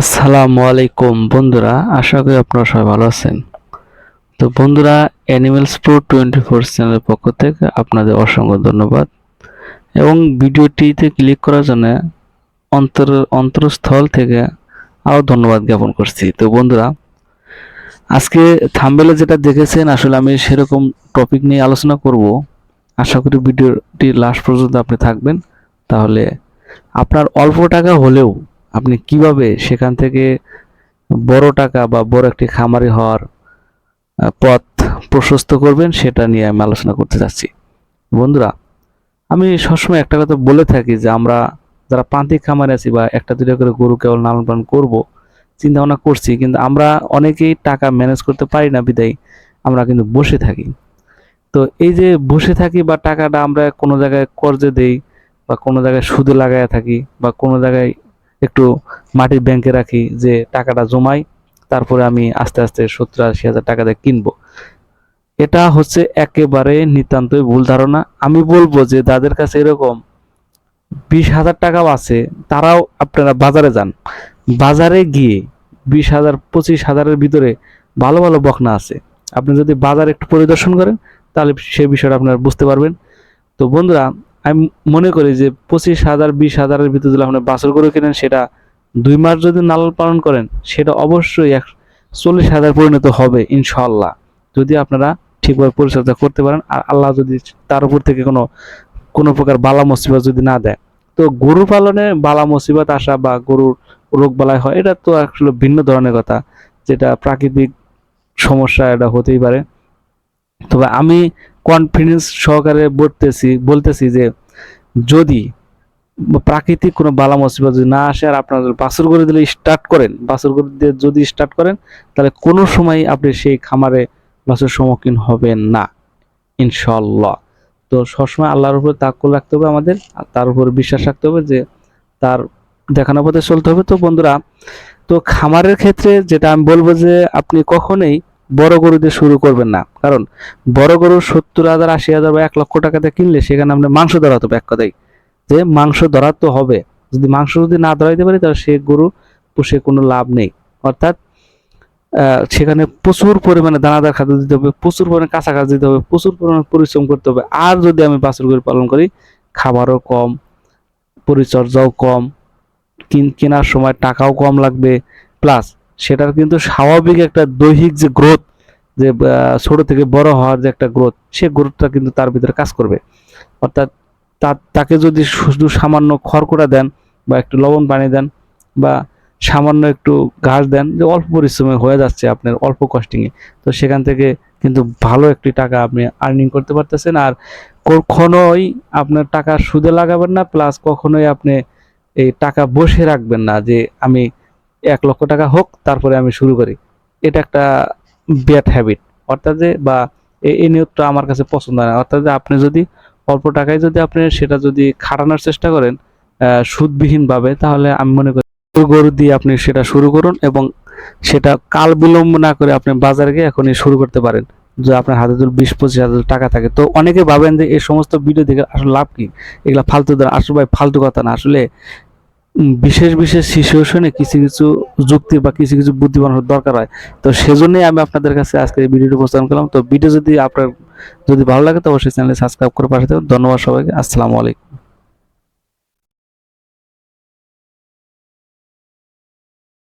আসসালামু আলাইকুম বন্ধুরা, আশা করি আপনারা সবাই ভালো আছেন। তো বন্ধুরা অ্যানিমেলস প্রো টোয়েন্টি ফোর চ্যানেলের পক্ষ থেকে আপনাদের অসংখ্য ধন্যবাদ। এবং ভিডিওটিতে ক্লিক করার জন্য অন্তর, অন্তরস্থল থেকে আরও ধন্যবাদ জ্ঞাপন করছি। তো বন্ধুরা, আজকে থাম্বেলে যেটা দেখেছেন, আসলে আমি সেরকম টপিক নিয়ে আলোচনা করব। আশা করি ভিডিওটি লাস্ট পর্যন্ত আপনি থাকবেন। তাহলে আপনার অল্প টাকা হলেও আপনি কীভাবে সেখান থেকে বড় টাকা বা বড় একটি খামারি হওয়ার পথ প্রশস্ত করবেন সেটা নিয়ে আমি আলোচনা করতে চাচ্ছি বন্ধুরা, আমি সবসময় একটা কথা বলে থাকি যে আমরা যারা প্রান্তিক খামারে আছি বা একটা দুটো করে গরু কেবল লালন পালন করব, চিন্তা ভাবনা করছি, কিন্তু আমরা অনেকেই টাকা ম্যানেজ করতে পারি না বিদায়, আমরা কিন্তু বসে থাকি। তো এই যে বসে থাকি বা টাকাটা আমরা কোনো জায়গায় কর্জে দেই বা কোনো জায়গায় সুদে লাগায় থাকি বা কোনো জায়গায় একটু মাটির ব্যাংকে রাখি যে টাকাটা জমাই, তারপরে আমি আস্তে আস্তে সত্তর আশি হাজার টাকা দিয়ে কিনবো। এটা হচ্ছে একেবারে নিতান্তই ভুল ধারণা। আমি বলব যে যাদের কাছে এরকম বিশ হাজার টাকাও আছে, তারাও আপনারা বাজারে যান। বাজারে গিয়ে বিশ হাজার, পঁচিশ হাজারের ভিতরে ভালো ভালো বকনা আছে। আপনি যদি বাজার একটু পরিদর্শন করেন, তাহলে সে বিষয়টা আপনারা বুঝতে পারবেন। তো বন্ধুরা আমি মনে করি যে পঁচিশ হাজার, বিশ হাজারের ভিতরে যদি আপনি বাছর গরু কেনেন, সেটা দুই মাস যদি লালন পালন করেন, সেটা অবশ্যই এক চল্লিশ হাজার পরিণত হবে ইনশাল্লাহ যদি আপনারা ঠিকভাবে পরিচর্যা করতে পারেন, আর আল্লাহ যদি তার উপর থেকে কোনো কোনো প্রকার বালা মুসিবত যদি না দেয়। তো গরু পালনে বালা মুসিবত আসা বা গরুর রোগ বালাই হয়, এটা তো আসলে ভিন্ন ধরনের কথা, যেটা প্রাকৃতিক সমস্যা এটা হতেই পারে। তবে আমি কনফিডেন্স সহকারে বলতেছি বলতেছি যে যদি প্রাকৃতিক কোনো বালা মুসিবত যদি না আসে আর আপনার বাছর করে দিলে স্টার্ট করেন, বাছর করে দিয়ে যদি স্টার্ট করেন, তাহলে কোনো সময় আপনি সেই খামারে লসের সম্মুখীন হবেন না ইনশাল্লাহ তো সবসময় আল্লাহর উপরে তাক্কুল রাখতে হবে আমাদের, আর তার উপর বিশ্বাস রাখতে হবে যে তার দেখানো পথে চলতে হবে। তো বন্ধুরা, তো খামারের ক্ষেত্রে যেটা আমি বলব যে আপনি কখনোই বড় গরু দিয়ে শুরু করবেন না। কারণ বড় গরু সত্তর হাজার, আশি হাজার বা এক লক্ষ টাকাতে কিনলে সেখানে আপনি মাংস ধরাতে হবে এক কথাই যে মাংস ধরাতে হবে। যদি মাংস যদি না ধরাইতে পারি, তাহলে সে গরু পুষে কোনো লাভ নেই। অর্থাৎ সেখানে প্রচুর পরিমাণে দানাদার খাদ্য দিতে হবে, প্রচুর পরিমাণে কাঁচা ঘাস দিতে হবে, প্রচুর পরিমাণে পরিশ্রম করতে হবে। আর যদি আমি বাছুর গরু পালন করি, খাবারও কম, পরিচর্যাও কম, কিন- কেনার সময় টাকাও কম লাগবে। প্লাস সেটার কিন্তু স্বাভাবিক একটা দৈহিক যে গ্রোথ যে ছোট থেকে বড় হওয়ার যে একটা গ্রোথ সে গ্রোথটা কিন্তু তার ভিতরে কাজ করবে। অর্থাৎ তাকে যদি শুধু সামান্য খড়কুটা দেন বা একটু লবণ পানি দেন বা সামান্য একটু ঘাস দেন, যে অল্প পরিশ্রমে হয়ে যাচ্ছে আপনার অল্প কস্টিংয়ে তো সেখান থেকে কিন্তু ভালো একটি টাকা আপনি আর্নিং করতে পারতেছেন। আর কখনোই আপনার টাকা সুদে লাগাবেন না প্লাস কখনোই আপনি এই টাকা বসে রাখবেন না যে, আমি এক লক্ষ টাকা হোক, তারপরে আমি শুরু করি। এটা একটা ব্যাড হ্যাবিট অর্থাৎ যে, বা এই নিয়তটা আমার কাছে পছন্দ না। অর্থাৎ যে, আপনি যদি অল্প টাকায় যদি আপনি সেটা যদি খাটানোর চেষ্টা করেন সুদবিহীনভাবে, তাহলে আমি মনে করি গরু দিয়ে আপনি সেটা শুরু করুন এবং সেটা কাল বিলম্ব না করে আপনি বাজারে গিয়ে এখনই শুরু করতে পারেন। যে, আপনার হাতে যদি বিশ, পঁচিশ হাজার টাকা থাকে। তো অনেকে ভাবেন যে, এই সমস্ত ভিডিও দেখে আসলে লাভ কি? এগুলো ফালতু দেন। আসলে ভাই, ফালতু কথা না। আসলে বিশেষ বিশেষ সিচুয়েশনে কিছু কিছু যুক্তি বা কিছু কিছু বুদ্ধিমান হওয়ার দরকার হয়। তো সেজন্যই আমি আপনাদের কাছে আজকে এই ভিডিওটি উপস্থাপন করলাম। তো ভিডিও যদি আপনার যদি ভালো লাগে তো অবশ্যই চ্যানেলে সাবস্ক্রাইব করে পাঠাতে ধন্যবাদ সবাইকে। আসসালামু আলাইকুম।